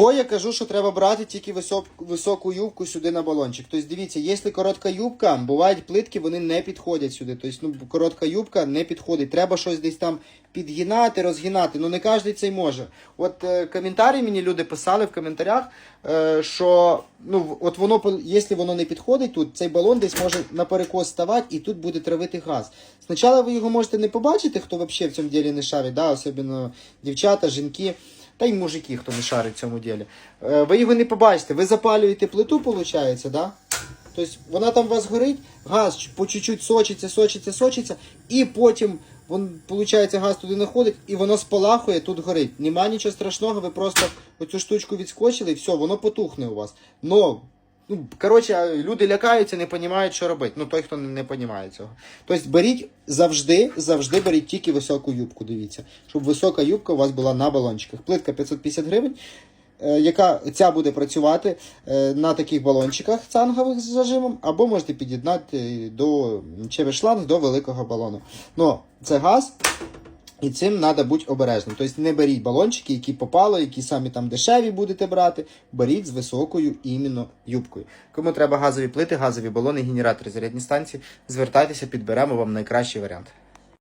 Бо я кажу, що треба брати тільки висок, високу юбку сюди на балончик. Тобто дивіться, якщо коротка юбка, бувають плитки, вони не підходять сюди. Тобто, ну, коротка юбка не підходить. Треба щось десь там підгинати, розгинати. Ну не кожен це й може. От е, коментарі мені люди писали в коментарях, е, що ну, от воно, якщо воно не підходить тут, цей балон десь може наперекос ставати і тут буде травити газ. Спочатку ви його можете не побачити, хто взагалі в цьому ділі не шарить, да? особливо дівчата, жінки. Та й мужики, хто не шарить в цьому ділі. Е, Ви його не побачите, ви запалюєте плиту, виходить, да? Тобто вона там у вас горить, газ по чуть-чуть сочиться, сочиться, сочиться, і потім він, виходить, газ туди находить, і воно спалахує, тут горить. Нема нічого страшного, ви просто оцю штучку відскочили, і все, воно потухне у вас. Но, ну, коротше, люди лякаються, не розуміють, що робити. Ну, той, хто не розуміє цього. Тобто беріть завжди, завжди беріть тільки високу юбку, дивіться, щоб висока юбка у вас була на балончиках. Плитка 550 гривень. е, Яка ця буде працювати е, на таких балончиках цангових з зажимом, або можете під'єднати до через шланг до великого балону. Ну, це газ, і цим треба бути обережним. Тобто не беріть балончики, які попали, які самі там дешеві будете брати. Беріть з високою іменно юбкою. Кому треба газові плити, газові балони, генератори, зарядні станції, звертайтеся, підберемо вам найкращий варіант.